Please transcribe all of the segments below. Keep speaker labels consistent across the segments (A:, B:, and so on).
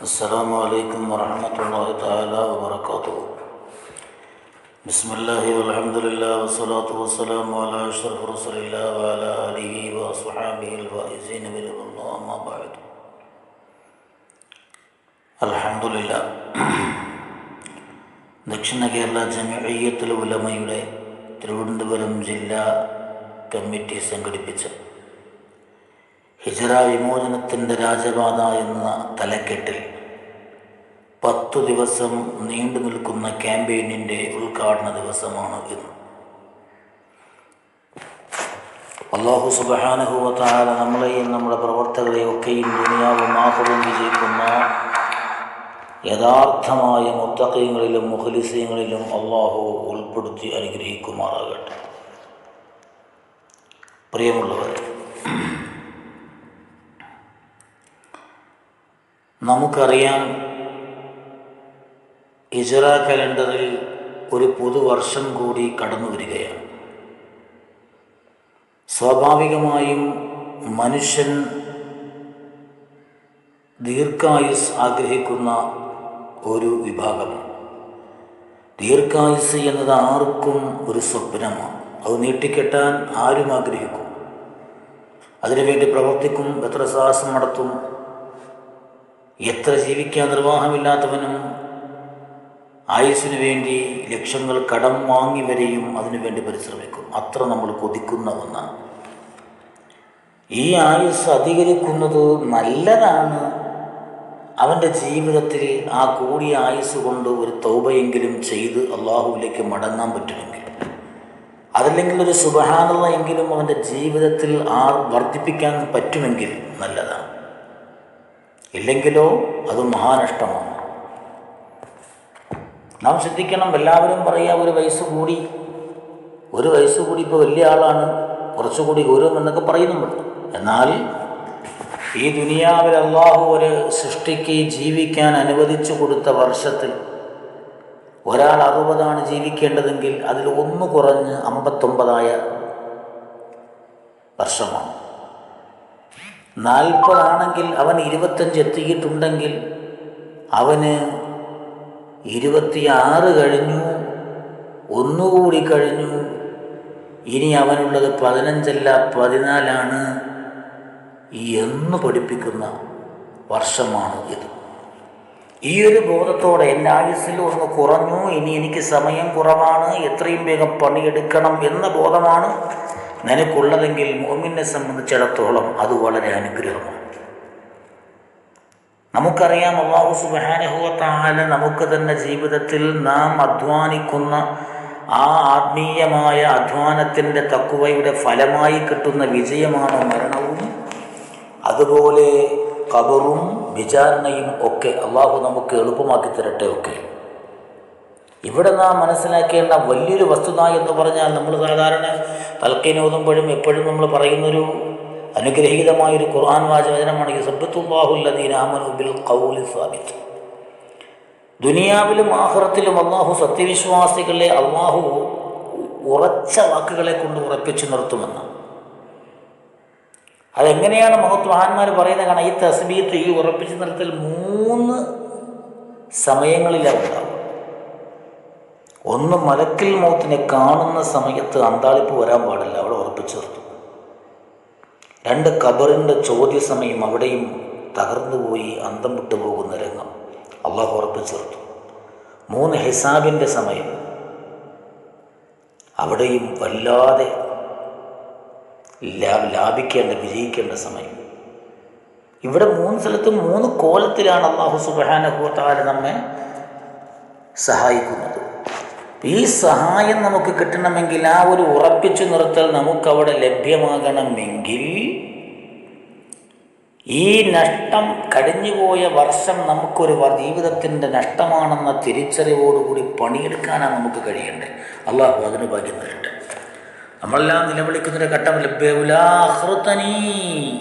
A: السلام عليكم ورحمة الله تعالى وبركاته بسم الله والحمد لله والصلاة والسلام على أشرف رسول الله وعلى آله وأصحابه الفائزين برضا الله أما بعد الحمد لله ദക്ഷിണ കേരള ജമിയത്തുൽ ഉലമയുടെ തിരുവനന്തപുരം ജില്ലാ കമ്മിറ്റി സംഘടിപ്പിച്ച ഹിജറ വിമോചനത്തിൻ്റെ രാജപാത എന്ന തലക്കെട്ടിൽ പത്തു ദിവസം നീണ്ടു നിൽക്കുന്ന ക്യാമ്പയിനിന്റെ ഉദ്ഘാടന ദിവസമാണ് ഇന്ന്. അള്ളാഹു സുബഹാനുഭവത്താല നമ്മളെയും നമ്മുടെ പ്രവർത്തകരെയും ഒക്കെയും ദുനിയാവും ആഹുവും വിജയിക്കുന്ന യഥാർത്ഥമായ മുത്തക്കയങ്ങളിലും മുഖലിസ്യങ്ങളിലും അള്ളാഹു ഉൾപ്പെടുത്തി അനുഗ്രഹിക്കുമാറാകട്ടെ. പ്രിയമുള്ളവരെ നമുക്കറിയാം ഇജറ കലണ്ടറിൽ ഒരു പുതുവർഷം കൂടി കടന്നു വരികയാണ്. സ്വാഭാവികമായും മനുഷ്യൻ ദീർഘായുസ് ആഗ്രഹിക്കുന്ന ഒരു വിഭാഗമാണ്. ദീർഘായുസ് എന്നത് ആർക്കും ഒരു സ്വപ്നമാണ്. അത് നീട്ടിക്കെട്ടാൻ ആരും ആഗ്രഹിക്കും. അതിനുവേണ്ടി പ്രവർത്തിക്കും എത്ര സാഹസം നടത്തും. എത്ര ജീവിക്കാൻ നിർവാഹമില്ലാത്തവനും ആയുസ്സിനു വേണ്ടി ലക്ഷങ്ങൾ കടം വാങ്ങി വരെയും അതിനുവേണ്ടി പരിശ്രമിക്കും. അത്ര നമ്മൾ കൊതിക്കുന്ന ഒന്നാണ്. ഈ ആയുസ് അധികരിക്കുന്നത് നല്ലതാണ്. അവന്റെ ജീവിതത്തിൽ ആ കൂടിയ ആയുസ് കൊണ്ട് ഒരു തൗബയെങ്കിലും ചെയ്ത് അള്ളാഹുവിലേക്ക് മടങ്ങാൻ പറ്റുമെങ്കിൽ അതല്ലെങ്കിൽ ഒരു സുബഹാനുള്ള എങ്കിലും അവന്റെ ജീവിതത്തിൽ ആ വർദ്ധിപ്പിക്കാൻ പറ്റുമെങ്കിൽ നല്ലതാണ്. ഇല്ലെങ്കിലോ അത് മഹാനഷ്ടമാണ്. നാം ശ്രദ്ധിക്കണം എല്ലാവരും പറയുക ഒരു വയസ്സ് കൂടി. ഒരു വയസ്സ് കൂടി ഇപ്പോൾ വലിയ ആളാണ്. കുറച്ചുകൂടി ഗൗരവം എന്നൊക്കെ പറയുന്നുണ്ട് എന്നാൽ ഈ ദുനിയാവിൽ അള്ളാഹു ഒരു സൃഷ്ടിക്ക് ജീവിക്കാൻ അനുവദിച്ചു കൊടുത്ത വർഷത്തിൽ ഒരാൾ അറുപതാണ് ജീവിക്കേണ്ടതെങ്കിൽ അതിൽ ഒന്ന് കുറഞ്ഞ് അമ്പത്തൊമ്പതായ വർഷമാണ്. നാൽപ്പതാണെങ്കിൽ അവൻ ഇരുപത്തഞ്ച് എത്തിയിട്ടുണ്ടെങ്കിൽ അവന് ഇരുപത്തിയാറ് കഴിഞ്ഞു. ഒന്നുകൂടി കഴിഞ്ഞു. ഇനി അവനുള്ളത് പതിനഞ്ചല്ല പതിനാലാണ്. എന്ന് പഠിപ്പിക്കുന്ന വർഷമാണ് ഇത്. ഈ ഒരു ബോധത്തോടെ എന്റെ ആയുസ്സിൽ ഒന്ന് കുറഞ്ഞു. ഇനി എനിക്ക് സമയം കുറവാണ്. എത്രയും വേഗം പണിയെടുക്കണം എന്ന ബോധമാണ് നിനക്കുള്ളതെങ്കിൽ മോമിനെ സംബന്ധിച്ചിടത്തോളം അത് വളരെ അനുഗ്രഹമാണ്. നമുക്കറിയാം അള്ളാഹു സുബാനുഭവത്താല നമുക്ക് തന്നെ ജീവിതത്തിൽ നാം അധ്വാനിക്കുന്ന ആ ആത്മീയമായ അധ്വാനത്തിന്റെ തക്കുവയുടെ ഫലമായി കിട്ടുന്ന വിജയമാണ് മരണവും. അതുപോലെ കബറും വിചാരണയും ഒക്കെ അള്ളാഹു നമുക്ക് എളുപ്പമാക്കി തരട്ടെ ഒക്കെ. ഇവിടെ നാം മനസ്സിലാക്കേണ്ട വലിയൊരു വസ്തുത എന്ന് പറഞ്ഞാൽ നമ്മൾ സാധാരണ തൽക്കീനോതുമ്പോഴും എപ്പോഴും നമ്മൾ പറയുന്നൊരു അനുഗ്രഹീതമായൊരു ഖുർആൻ വാചവചനമാണ് ഈ സബ്ബത്തുല്ലാഹുല്ലദീനാമനുബിൽ കൗലി സാബിത്ത് ദുനിയാവിലും ആഹ്റത്തിലും അള്ളാഹു സത്യവിശ്വാസികളെ അള്ളാഹു ഉറച്ച വാക്കുകളെ കൊണ്ട് ഉറപ്പിച്ചു നിർത്തുമെന്ന്. അതെങ്ങനെയാണ് മഹത്വാന്മാർ പറയുന്നത്? കാരണം ഈ തസ്ബീത്ത് ഈ ഉറപ്പിച്ചു നിർത്തൽ മൂന്ന് സമയങ്ങളിലാണ്. ഉണ്ടാവും ഒന്ന് മലക്കിൽ മൗത്തിനെ കാണുന്ന സമയത്ത് അന്താളിപ്പ് വരാൻ പാടില്ല. അവിടെ ഉറപ്പിച്ചു നിർത്തും. രണ്ട് ഖബറിന്റെ ചോദ്യ സമയം അവിടെയും തകർന്നുപോയി അന്തം വിട്ടു പോകുന്ന രംഗം അള്ളാഹു ഉറപ്പു ചേർത്തു മൂന്ന് ഹിസാബിന്റെ സമയം. അവിടെയും വല്ലാതെ ലാഭിക്കേണ്ട വിജയിക്കേണ്ട സമയം. ഇവിടെ മൂന്ന് സ്ഥലത്തും മൂന്ന് കോലത്തിലാണ് അള്ളാഹു സുബാനുഭവത്താല നമ്മെ സഹായിക്കുന്നത്. ഈ സഹായം നമുക്ക് കിട്ടണമെങ്കിൽ ആ ഒരു ഉറപ്പിച്ചു നിർത്തൽ നമുക്കവിടെ ലഭ്യമാകണമെങ്കിൽ ഈ നഷ്ടം കഴിഞ്ഞുപോയ വർഷം നമുക്കൊരു ജീവിതത്തിന്റെ നഷ്ടമാണെന്ന തിരിച്ചറിവോടുകൂടി പണിയെടുക്കാനാണ് നമുക്ക് കഴിയേണ്ടത്. അള്ളാഹു അതിന് ഭാഗ്യം തരട്ടെ. നമ്മളെല്ലാം നിലവിളിക്കുന്നൊരു ഘട്ടം ലഭ്യവുലാഹൃതനീ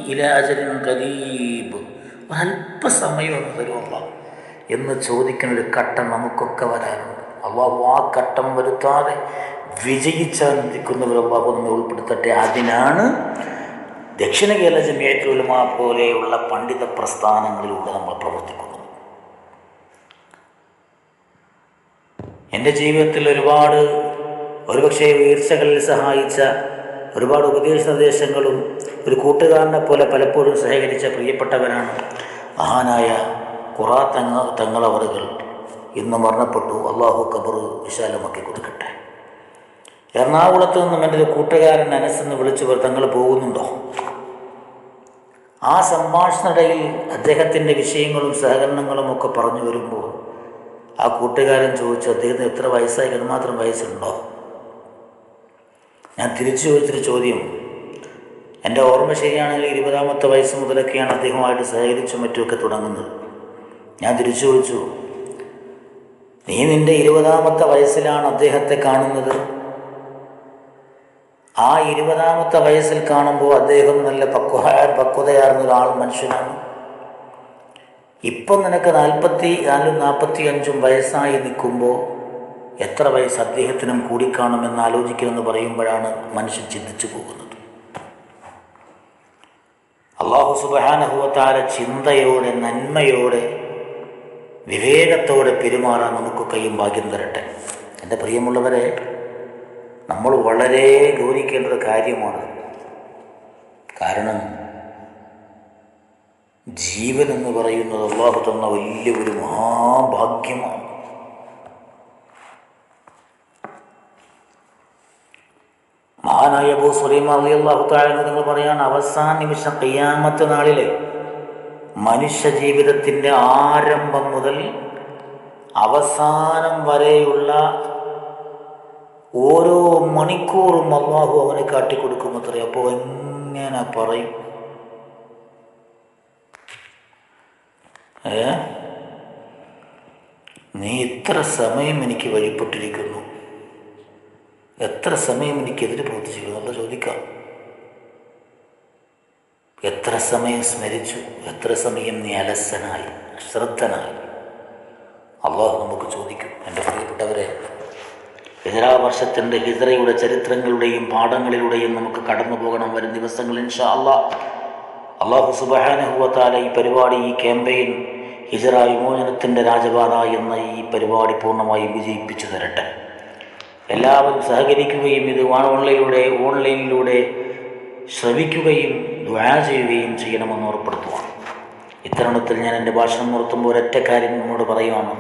A: ഇലാജലിൻ കരീബ് ഒരല്പസമയം ഒന്ന് തരുമല്ല എന്ന് ചോദിക്കുന്ന ഒരു ഘട്ടം നമുക്കൊക്കെ വരാനുണ്ട്. അള്ളാഹു ആ ഘട്ടം വരുത്താതെ വിജയിച്ചാനന്ദിക്കുന്നവർ അള്ളാഹു നമ്മെ ഉൾപ്പെടുത്തട്ടെ. അതിനാണ് ദക്ഷിണ കേരള ജമിയത്തുലമ പോലെയുള്ള പണ്ഡിത പ്രസ്ഥാനങ്ങളിലൂടെ നമ്മൾ പ്രവർത്തിക്കുന്നത്. എന്റെ ജീവിതത്തിൽ ഒരുപാട് ഒരുപക്ഷെ ഉയർച്ചകളിൽ സഹായിച്ച ഒരുപാട് ഉപദേശ നിർദ്ദേശങ്ങളും ഒരു കൂട്ടുകാരനെ പോലെ പലപ്പോഴും സഹകരിച്ച പ്രിയപ്പെട്ടവരാണ് മഹാനായ കുറാ തങ്ങ തങ്ങളവറുകൾ. ഇന്ന് മരണപ്പെട്ടു. അള്ളാഹു കബർ വിശാലമാക്കി കൊടുക്കട്ടെ. എറണാകുളത്ത് നിന്നും എന്റെ ഒരു കൂട്ടുകാരൻ അനസെന്ന് വിളിച്ചു തങ്ങൾ പോകുന്നുണ്ടോ? ആ സംഭാഷണയിടയിൽ അദ്ദേഹത്തിന്റെ വിഷയങ്ങളും സഹകരണങ്ങളും ഒക്കെ പറഞ്ഞു വരുമ്പോൾ ആ കൂട്ടുകാരൻ ചോദിച്ചു അദ്ദേഹത്തിന് എത്ര വയസ്സായി? എന്തുമാത്രം വയസ്സുണ്ടോ? ഞാൻ തിരിച്ചു ചോദിച്ചൊരു ചോദ്യം. എന്റെ ഓർമ്മ ശരിയാണെങ്കിൽ ഇരുപതാമത്തെ വയസ്സ് മുതലൊക്കെയാണ് അദ്ദേഹമായിട്ട് സഹകരിച്ചും മറ്റുമൊക്കെ തുടങ്ങുന്നത്. ഞാൻ തിരിച്ചു ചോദിച്ചു നീ നിന്റെ ഇരുപതാമത്തെ വയസ്സിലാണ് അദ്ദേഹത്തെ കാണുന്നത്. ആ ഇരുപതാമത്തെ വയസ്സിൽ കാണുമ്പോൾ അദ്ദേഹം നല്ല പക്വ പക്വതയാർന്ന ഒരാൾ മനുഷ്യനാണ്. ഇപ്പം നിനക്ക് നാൽപ്പത്തി നാലും നാൽപ്പത്തി അഞ്ചും വയസ്സായി നിൽക്കുമ്പോൾ എത്ര വയസ്സ് അദ്ദേഹത്തിനും കൂടിക്കാണുമെന്ന് ആലോചിക്കുമെന്ന് പറയുമ്പോഴാണ് മനുഷ്യൻ ചിന്തിച്ചു പോകുന്നത്. അള്ളാഹു സുബാനഹുവത്താല ചിന്തയോടെ നന്മയോടെ വിവേകത്തോടെ പെരുമാറാൻ നമുക്ക് കൈയും ഭാഗ്യം തരട്ടെ. എന്റെ പ്രിയമുള്ളവരെ നമ്മൾ വളരെ ഗൗരിക്കേണ്ട ഒരു കാര്യമാണ്. കാരണം ജീവൻ എന്ന് പറയുന്നത് അള്ളാഹു തന്ന വലിയ ഒരു മഹാഭാഗ്യമാണ്. മഹാനായ അബൂ സുലൈമാ അള്ളാഹു താഴെ നിങ്ങൾ പറയാണ് അവസാന നിമിഷം കയ്യാമത്തെ നാളിലെ മനുഷ്യ ജീവിതത്തിന്റെ ആരംഭം മുതൽ അവസാനം വരെയുള്ള ഓരോ മണിക്കൂറും അള്ളാഹു അവനെ കാട്ടിക്കൊടുക്കും അത്ര. അപ്പോൾ എങ്ങനെ പറയും? ഏ? നീ ഇത്ര സമയം എനിക്ക് വഴിപ്പെട്ടിരിക്കുന്നു. എത്ര സമയം എനിക്കെതിരെ പ്രവർത്തിച്ചിരിക്കുന്നു? എന്നുള്ള ചോദിക്കാം. എത്ര സമയം സ്മരിച്ചു എത്ര സമയം നീ അലസനായി ശ്രദ്ധനായി അള്ളാഹു നമുക്ക് ചോദിക്കും എന്റെ പ്രിയപ്പെട്ടവരെ ഹിജറ വർഷത്തിന്റെ ഹിജറയുടെ ചരിത്രങ്ങളുടെയും പാഠങ്ങളിലൂടെയും നമുക്ക് കടന്നു പോകണം വരും ദിവസങ്ങൾ ഇൻഷാ അള്ളാ അള്ളാഹു സുബഹാനുഹൂവത്താല ഈ പരിപാടി ഈ ക്യാമ്പയിൻ ഹിജറ വിമോചനത്തിന്റെ രാജപാത എന്ന ഈ പരിപാടി പൂർണമായി വിജയിപ്പിച്ചു തരട്ടെ. എല്ലാവരും സഹകരിക്കുകയും ഇത് ഓൺലൈനിലൂടെ ഓൺലൈനിലൂടെ ശ്രവിക്കുകയും ദ്വാ ചെയ്യുകയും ചെയ്യണമെന്ന് ഉറപ്പെടുത്തുവാണ് ഇത്തരുണത്തിൽ ഞാൻ എന്റെ ഭാഷണം നിർത്തുമ്പോൾ ഒരൊറ്റ കാര്യം നമ്മോട് പറയുവാണ്.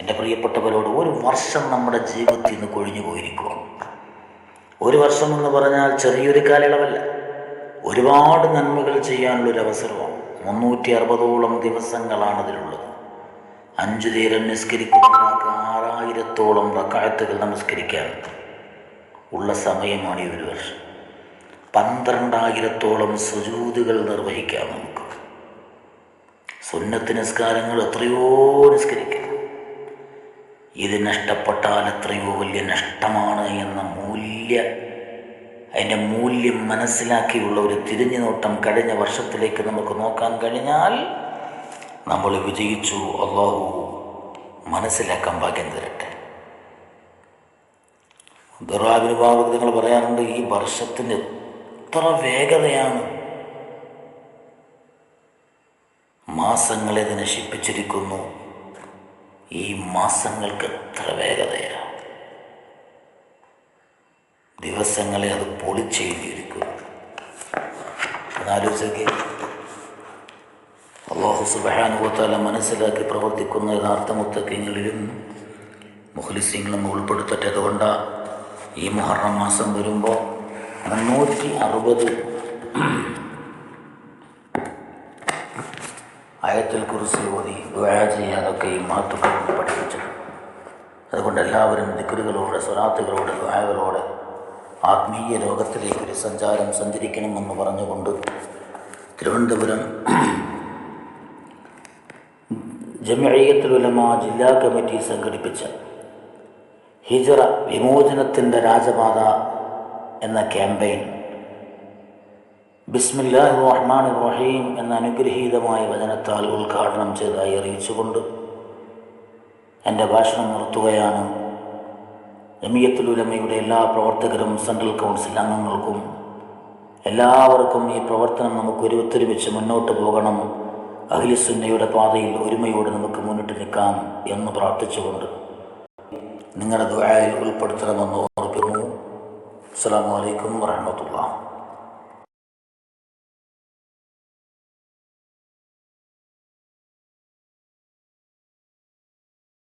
A: എന്റെ പ്രിയപ്പെട്ടവരോട് ഒരു വർഷം നമ്മുടെ ജീവിതത്തിൽ നിന്ന് കൊഴിഞ്ഞു പോയിരിക്കുകയാണ് ഒരു വർഷം എന്ന് പറഞ്ഞാൽ ചെറിയൊരു കാലയളവല്ല. ഒരുപാട് നന്മകൾ ചെയ്യാനുള്ളൊരു അവസരമാണ്. മുന്നൂറ്റി അറുപതോളം ദിവസങ്ങളാണ് അതിലുള്ളത്. അഞ്ചു നേരം നിസ്കരിക്കുന്നവർക്ക് ആറായിരത്തോളം റക്കായത്തുകൾ നമസ്കരിക്കാൻ ഉള്ള സമയമാണ് ഈ ഒരു വർഷം. പന്ത്രണ്ടായിരത്തോളം സുജൂതുകൾ നിർവഹിക്കാം നമുക്ക്. സുന്നത്ത് നിസ്കാരങ്ങൾ എത്രയോ നിസ്കരിക്കാം. ഇത് നഷ്ടപ്പെട്ടാൽ എത്രയോ വലിയ നഷ്ടമാണ് എന്ന മൂല്യ അതിന്റെ മൂല്യം മനസ്സിലാക്കിയുള്ള ഒരു തിരിഞ്ഞു നോട്ടം കഴിഞ്ഞ വർഷത്തിലേക്ക് നമുക്ക് നോക്കാൻ കഴിഞ്ഞാൽ നമ്മൾ വിജയിച്ചു. അള്ളാഹു മനസ്സിലാക്കാൻ ഭാഗ്യം തരട്ടെ. ദുറാവിനുഭാവം നിങ്ങൾ പറയാറുണ്ട് ഈ വർഷത്തിന് എത്ര വേഗതയാണ്. മാസങ്ങളെ നശിപ്പിച്ചിരിക്കുന്നു. ഈ മാസങ്ങൾക്ക് എത്ര വേഗതയാണ് ദിവസങ്ങളെ അത് പൊളിച്ചെഴുതിയിരിക്കുന്നു. അതാലോചിച്ചൊക്കെ അള്ളാഹു സുബാനുഭവത്താല മനസ്സിലാക്കി പ്രവർത്തിക്കുന്ന യഥാർത്ഥ മുത്തക്കങ്ങളിലും മുഖലിസിങ്ങളും ഉൾപ്പെടുത്തട്ടെ അതുകൊണ്ടാണ് ഈ മുഹറം മാസം വരുമ്പോൾ മുന്നൂറ്റി അറുപത് ആയത്തിൽ കുറിച്ച് ഓതി ദുആ ചെയ്യാതൊക്കെ ഈ മഹത്വങ്ങൾ പഠിപ്പിച്ചത്. അതുകൊണ്ട് എല്ലാവരും ദിക്കറുകളോടെ സ്വലാത്തുകളോടെ ദുആകളോടെ ആത്മീയ ലോകത്തിലേക്ക് ഒരു സഞ്ചാരം സഞ്ചരിക്കണമെന്ന് പറഞ്ഞുകൊണ്ട് തിരുവനന്തപുരം ജമിയത്തുലമ ജില്ലാ കമ്മിറ്റി സംഘടിപ്പിച്ച ഹിജറ വിമോചനത്തിന്റെ രാജപാത എന്ന ക്യാമ്പയിൻ. ബിസ്മില്ലാഹി റഹ്മാൻ റഹീം എന്ന അനുഗ്രഹീതമായ വചനത്താൽ ഉദ്ഘാടനം ചെയ്തതായി അറിയിച്ചുകൊണ്ട് എന്റെ ഭാഷണം നിർത്തുകയാണ്. ജമിയത്തുലുലമയുടെ എല്ലാ പ്രവർത്തകരും സെൻട്രൽ കൗൺസിൽ അംഗങ്ങൾക്കും എല്ലാവർക്കും ഈ പ്രവർത്തനം നമുക്ക് ഒരുമിച്ച് മുന്നോട്ട് പോകണം. അഖിലിസുന്നയുടെ പാതയിൽ ഒരുമയോടെ നമുക്ക് മുന്നിട്ട് നിൽക്കാം എന്ന് പ്രാർത്ഥിച്ചുകൊണ്ട് നിങ്ങളുടെ ദുരായിൽ ഉൾപ്പെടുത്തണമെന്ന് ഓർപ്പിക്കുന്നു Assalamualaikum warahmatullahi